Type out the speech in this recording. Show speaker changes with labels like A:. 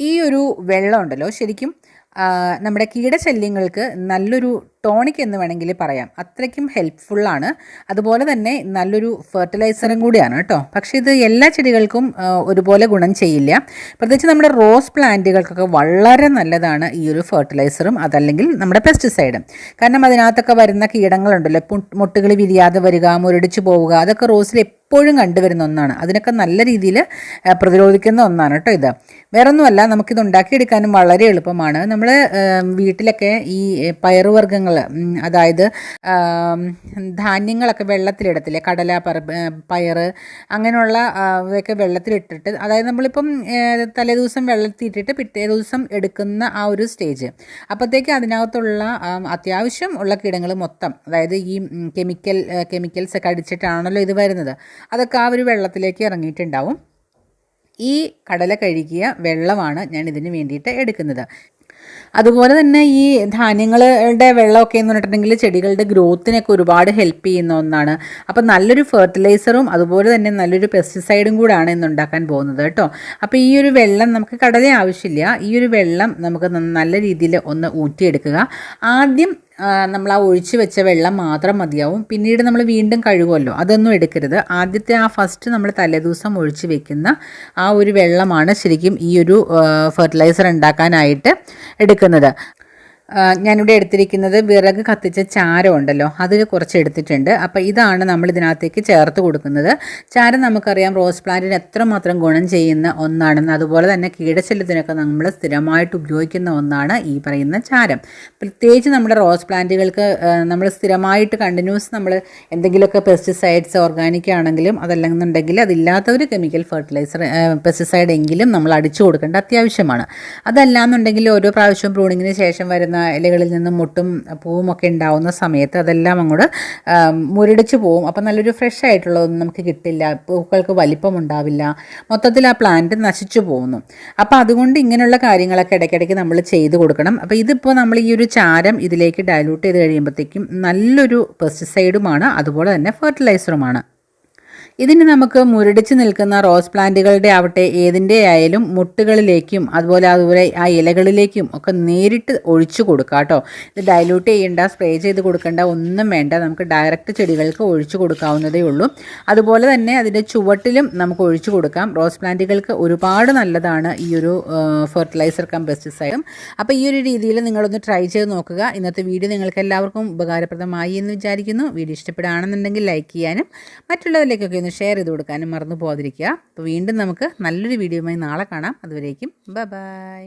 A: ഈ ഒരു വെള്ളമുണ്ടല്ലോ. ശരിക്കും നമ്മുടെ കീടശല്യങ്ങൾക്ക് നല്ലൊരു ടോണിക് എന്ന് വേണമെങ്കിൽ പറയാം. അത്രയ്ക്കും ഹെൽപ്ഫുള്ളാണ് അതുപോലെ തന്നെ നല്ലൊരു ഫെർട്ടിലൈസറും കൂടിയാണ് കേട്ടോ. പക്ഷേ ഇത് എല്ലാ ചെടികൾക്കും ഒരുപോലെ ഗുണം ചെയ്യില്ല. പ്രത്യേകിച്ച് നമ്മുടെ റോസ് പ്ലാന്റുകൾക്കൊക്കെ വളരെ നല്ലതാണ് ഈ ഒരു ഫെർട്ടിലൈസറും അതല്ലെങ്കിൽ നമ്മുടെ പെസ്റ്റിസൈഡും കാരണം അതിനകത്തൊക്കെ വരുന്ന കീടങ്ങളുണ്ടല്ലോ. മുട്ടുകൾ വിരിയാതെ വരിക മുരടിച്ചു പോവുക അതൊക്കെ റോസിൽ എപ്പോഴും കണ്ടുവരുന്ന ഒന്നാണ്. അതിനൊക്കെ നല്ല രീതിയിൽ പ്രതിരോധിക്കുന്ന ഒന്നാണ് കേട്ടോ ഇത്. വേറൊന്നുമല്ല നമുക്കിത് ഉണ്ടാക്കിയെടുക്കാനും വളരെ എളുപ്പമാണ്. നമ്മൾ വീട്ടിലൊക്കെ ഈ പയറുവർഗങ്ങൾ അതായത് ധാന്യങ്ങളൊക്കെ വെള്ളത്തിലിടത്തില്ലേ? കടല പയറ് അങ്ങനെയുള്ള ഇതൊക്കെ വെള്ളത്തിലിട്ടിട്ട് അതായത് നമ്മളിപ്പം തലേ ദിവസം വെള്ളത്തിലിട്ടിട്ട് പിറ്റേ ദിവസം എടുക്കുന്ന ആ ഒരു സ്റ്റേജ്. അപ്പോഴത്തേക്ക് അതിനകത്തുള്ള അത്യാവശ്യം ഉള്ള കീടങ്ങൾ മൊത്തം അതായത് ഈ കെമിക്കൽ കെമിക്കൽസ് ഒക്കെ അടിച്ചിട്ടാണല്ലോ ഇത് വരുന്നത്. അതൊക്കെ ആ ഒരു വെള്ളത്തിലേക്ക് ഇറങ്ങിയിട്ടുണ്ടാവും. ഈ കടല കഴുകിയ വെള്ളമാണ് ഞാൻ ഇതിന് വേണ്ടിയിട്ട് എടുക്കുന്നത്. അതുപോലെ തന്നെ ഈ ധാന്യങ്ങളുടെ വെള്ളമൊക്കെ എന്ന് പറഞ്ഞിട്ടുണ്ടെങ്കിൽ ചെടികളുടെ ഗ്രോത്തിനൊക്കെ ഒരുപാട് ഹെൽപ്പ് ചെയ്യുന്ന ഒന്നാണ്. അപ്പം നല്ലൊരു ഫെർട്ടിലൈസറും അതുപോലെ തന്നെ നല്ലൊരു പെസ്റ്റിസൈഡും കൂടാണ് ഇന്ന് ഉണ്ടാക്കാൻ പോകുന്നത് കേട്ടോ. അപ്പോൾ ഈ ഒരു വെള്ളം നമുക്ക് കടല ആവശ്യമില്ല. ഈ ഒരു വെള്ളം നമുക്ക് നല്ല രീതിയിൽ ഒന്ന് ഊറ്റിയെടുക്കുക. ആദ്യം നമ്മൾ ആ ഒഴിച്ച് വെച്ച വെള്ളം മാത്രം മതിയാവും. പിന്നീട് നമ്മൾ വീണ്ടും കഴുകുമല്ലോ. അതൊന്നും എടുക്കരുത്. ആദ്യത്തെ ആ ഫസ്റ്റ് നമ്മൾ തലേദിവസം ഒഴിച്ച് വെക്കുന്ന ആ ഒരു വെള്ളമാണ് ശരിക്കും ഈ ഒരു ഫെർട്ടിലൈസർ ഉണ്ടാക്കാനായിട്ട് എടുക്കുന്നത്. ഞാനിവിടെ എടുത്തിരിക്കുന്നത് വിറക് കത്തിച്ച ചാരം ഉണ്ടല്ലോ അതിൽ കുറച്ച് എടുത്തിട്ടുണ്ട്. അപ്പോൾ ഇതാണ് നമ്മൾ ഇതിനകത്തേക്ക് ചേർത്ത് കൊടുക്കുന്നത്. ചാരം നമുക്കറിയാം റോസ് പ്ലാന്റിന് എത്രമാത്രം ഗുണം ചെയ്യുന്ന ഒന്നാണെന്ന്. അതുപോലെ തന്നെ കീടശല്യത്തിനൊക്കെ നമ്മൾ സ്ഥിരമായിട്ട് ഉപയോഗിക്കുന്ന ഒന്നാണ് ഈ പറയുന്ന ചാരം. പ്രത്യേകിച്ച് നമ്മുടെ റോസ് പ്ലാന്റുകൾക്ക് നമ്മൾ സ്ഥിരമായിട്ട് കണ്ടിന്യൂസ് നമ്മൾ എന്തെങ്കിലുമൊക്കെ പെസ്റ്റിസൈഡ്സ് ഓർഗാനിക് ആണെങ്കിലും അതല്ലെന്നുണ്ടെങ്കിൽ അതില്ലാത്ത ഒരു കെമിക്കൽ ഫെർട്ടിലൈസർ പെസ്റ്റിസൈഡ് എങ്കിലും നമ്മൾ അടിച്ചു കൊടുക്കേണ്ട അത്യാവശ്യമാണ്. അതല്ലാന്നുണ്ടെങ്കിൽ ഓരോ പ്രാവശ്യവും പ്രൂണിങ്ങിന് ശേഷം വരുന്ന ഇലകളിൽ നിന്നും മുട്ടും പൂവും ഒക്കെ ഉണ്ടാവുന്ന സമയത്ത് അതെല്ലാം അങ്ങോട്ട് മുരടിച്ച് പോവും. അപ്പം നല്ലൊരു ഫ്രഷ് ആയിട്ടുള്ളതൊന്നും നമുക്ക് കിട്ടില്ല. പൂക്കൾക്ക് വലിപ്പം ഉണ്ടാവില്ല. മൊത്തത്തിൽ ആ പ്ലാന്റ് നശിച്ചു പോകുന്നു. അപ്പോൾ അതുകൊണ്ട് ഇങ്ങനെയുള്ള കാര്യങ്ങളൊക്കെ ഇടയ്ക്കിടയ്ക്ക് നമ്മൾ ചെയ്ത് കൊടുക്കണം. അപ്പോൾ ഇതിപ്പോൾ നമ്മൾ ഈ ഒരു ചാരം ഇതിലേക്ക് ഡയലൂട്ട് ചെയ്ത് കഴിയുമ്പോഴത്തേക്കും നല്ലൊരു പെസ്റ്റിസൈഡുമാണ് അതുപോലെ തന്നെ ഫെർട്ടിലൈസറുമാണ് ഇതിന് നമുക്ക് മുരടിച്ച് നിൽക്കുന്ന റോസ് പ്ലാന്റുകളുടെ ആവട്ടെ ഏതിന്റെ ആയാലും മുട്ടുകളിലേക്കും അതുപോലെ അതുപോലെ ആ ഇലകളിലേക്കും ഒക്കെ നേരിട്ട് ഒഴിച്ചു കൊടുക്കുക കേട്ടോ. ഇത് ഡൈല്യൂട്ട് ചെയ്യേണ്ട സ്പ്രേ ചെയ്ത് കൊടുക്കേണ്ട ഒന്നും വേണ്ട. നമുക്ക് ഡയറക്റ്റ് ചെടികൾക്ക് ഒഴിച്ചു കൊടുക്കാവുന്നതേ ഉള്ളൂ. അതുപോലെ തന്നെ അതിന്റെ ചുവട്ടിലും നമുക്ക് ഒഴിച്ചു കൊടുക്കാം. റോസ് പ്ലാന്റുകൾക്ക് ഒരുപാട് നല്ലതാണ് ഈ ഒരു ഫെർട്ടിലൈസർ കം പെസ്റ്റിസൈഡും അപ്പോൾ ഈ ഒരു രീതിയിൽ നിങ്ങളൊന്ന് ട്രൈ ചെയ്ത് നോക്കുക. ഇന്നത്തെ വീഡിയോ നിങ്ങൾക്ക് എല്ലാവർക്കും ഉപകാരപ്രദമായി എന്ന് വിചാരിക്കുന്നു. വീഡിയോ ഇഷ്ടപ്പെടുകയാണെന്നുണ്ടെങ്കിൽ ലൈക്ക് ചെയ്യാനും മറ്റുള്ളവരിലേക്കൊക്കെ ഒന്ന് ഷെയർ ചെയ്ത് കൊടുക്കാനും മറന്നു പോകാതിരിക്കുക അപ്പോൾ വീണ്ടും നമുക്ക് നല്ലൊരു വീഡിയോയുമായി നാളെ കാണാം. അതുവരേക്കും. Bye bye